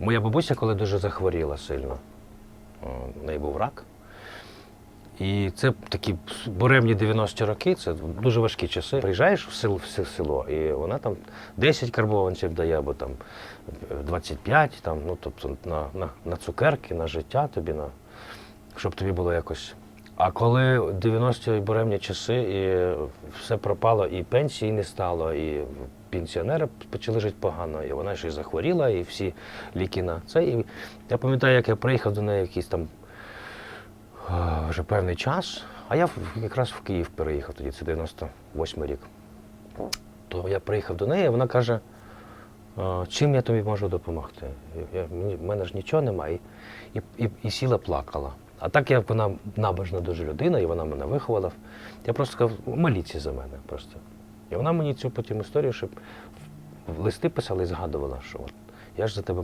моя бабуся, коли дуже захворіла сильно, в неї був рак. І це такі буремні 90-ті роки, це дуже важкі часи. Приїжджаєш в село, в село, і вона там 10 карбованців дає, або там 25, там, ну, тобто на, на, на цукерки, на життя тобі, на, щоб тобі було якось. А коли 90-ті буремні часи, і все пропало, і пенсії не стало, і пенсіонери почали жити погано, і вона ще й захворіла, і всі ліки на це. І я пам'ятаю, як я приїхав до неї якийсь там вже певний час, а я якраз в Київ переїхав тоді, це 98 рік. То я приїхав до неї, і вона каже, чим я тобі можу допомогти? Я, в мене ж нічого немає. І, і, і сіла плакала. А так як вона набожна дуже людина, і вона мене виховала, я просто сказав, моліться за мене просто. І вона мені цю потім історію, щоб листи писала і згадувала, що от, я ж за тебе